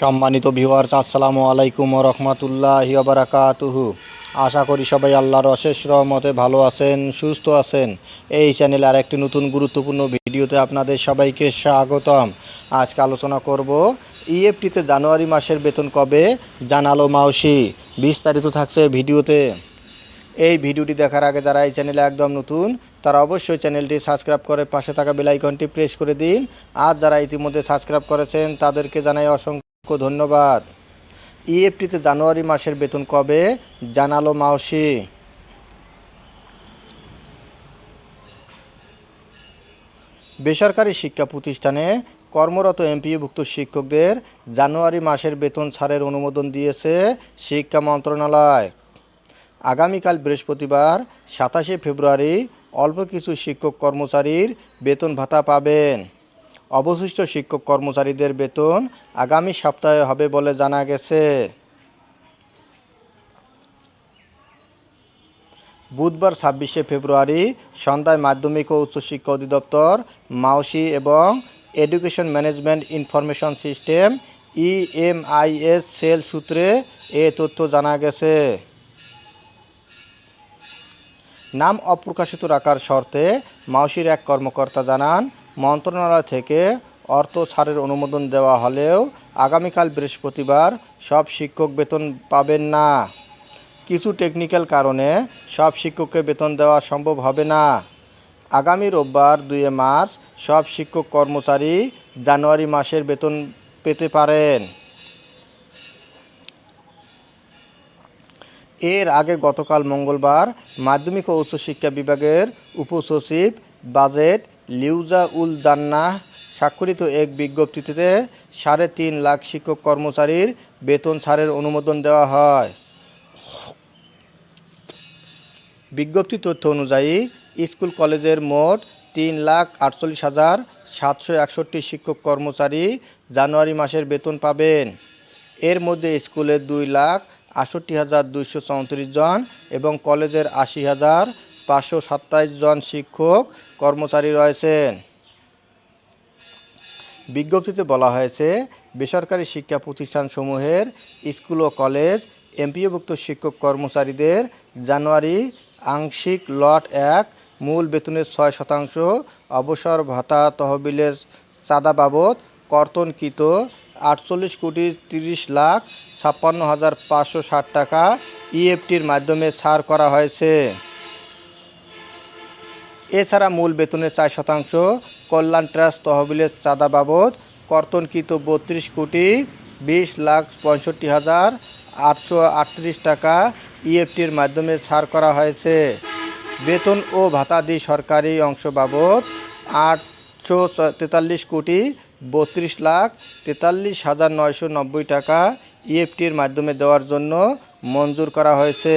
সম্মানিত ভিউয়ার্স আসসালামু আলাইকুম রহমতুল্লাহ বারাকাতুহু। আশা করি সবাই আল্লাহর অশেষ রহমতে ভালো আছেন, সুস্থ আছেন। এই চ্যানেলে আর একটি নতুন গুরুত্বপূর্ণ ভিডিওতে আপনাদের সবাইকে স্বাগতম। আজকে আলোচনা করব ইএফটিতে জানুয়ারি মাসের বেতন কবে জানালো মাউসি। বিস্তারিত থাকছে ভিডিওতে। এই ভিডিওটি দেখার আগে যারা এই চ্যানেলে একদম নতুন, তারা অবশ্যই চ্যানেলটি সাবস্ক্রাইব করে পাশে থাকা বেল আইকনটি প্রেস করে দিন। আর যারা ইতিমধ্যে সাবস্ক্রাইব করেছেন, তাদেরকে জানাই অসংখ্য ধন্যবাদ। ইএফটিতে জানুয়ারি মাসের বেতন কবে? জানালো মাওসি। বেসরকারি শিক্ষা প্রতিষ্ঠানে কর্মরত এমপিভুক্ত শিক্ষকদের জানুয়ারি মাসের বেতন ছাড়ের অনুমোদন দিয়েছে শিক্ষা মন্ত্রণালয়। আগামীকাল বৃহস্পতিবার, সাতাশে ফেব্রুয়ারি, অল্প কিছু শিক্ষক কর্মচারীর বেতন ভাতা পাবেন। অবশিষ্ট শিক্ষক কর্মচারীদের বেতন আগামী সপ্তাহে হবে বলে জানা গেছে। বুধবার ছাব্বিশে ফেব্রুয়ারি সন্ধ্যায় মাধ্যমিক ও উচ্চশিক্ষা অধিদপ্তর, মাওসি এবং education management information system EMIS cell সূত্রে এ তথ্য জানা গেছে। নাম অপ্রকাশিত রাখার শর্তে মাউসির এক কর্মকর্তা জানান মন্ত্রণালয় থেকে অর্থ ছাড়ের অনুমোদন দেওয়া হলেও আগামীকাল বৃহস্পতিবার সব শিক্ষক বেতন পাবেন না। কিছু টেকনিক্যাল কারণে সব শিক্ষককে বেতন দেওয়া সম্ভব হবে না। আগামী রোববার দুয়ে মার্চ সব শিক্ষক কর্মচারী জানুয়ারি মাসের বেতন পেতে পারেন। এর আগে গতকাল মঙ্গলবার মাধ্যমিক ও উচ্চশিক্ষা বিভাগের উপসচিব বাজেট লিউজা উল জান্নাহ স্বাক্ষরিত এক বিজ্ঞপ্তিতে সাড়ে তিন লাখ শিক্ষক কর্মচারীর বেতন ছাড়ের অনুমোদন দেওয়া হয়। বিজ্ঞপ্তি তথ্য অনুযায়ী, স্কুল কলেজের মোট তিন লাখ আটচল্লিশ হাজার সাতশো একষট্টি শিক্ষক কর্মচারী জানুয়ারি মাসের বেতন পাবেন। এর মধ্যে স্কুলের দুই লাখ আটষট্টি হাজার দুইশো চৌত্রিশ জন এবং কলেজের আশি হাজার পাঁচশো সাতাইশ জন শিক্ষক কর্মচারী রয়েছেন। বিজ্ঞপ্তিতে বলা হয়েছে, বেসরকারি শিক্ষা প্রতিষ্ঠানসমূহের স্কুল ও কলেজ এমপিওভুক্ত শিক্ষক কর্মচারীদের জানুয়ারি আংশিক লট এক মূল বেতনের ছয় শতাংশ, অবসর ভাতা তহবিলের চাঁদা বাবদ কর্তনকৃত আটচল্লিশ কোটি তিরিশ লাখ ছাপ্পান্ন হাজার পাঁচশো ষাট টাকা ইএফটির মাধ্যমে ছাড় করা হয়েছে। এছাড়া মূল বেতনের চার শতাংশ কল্যাণ ট্রাস্ট তহবিলের চাঁদা বাবদ, কর্তনকৃত বত্রিশ কোটি বিশ লাখ পঁয়ষট্টি হাজার আটশো আটত্রিশ টাকা ইএফটির মাধ্যমে ছাড় করা হয়েছে। বেতন ও ভাতাদি সরকারি অংশ বাবদ আটশো তেতাল্লিশ কোটি বত্রিশ লাখ তেতাল্লিশ হাজার নয়শো নব্বই টাকা ইএফটির মাধ্যমে দেওয়ার জন্য মঞ্জুর করা হয়েছে।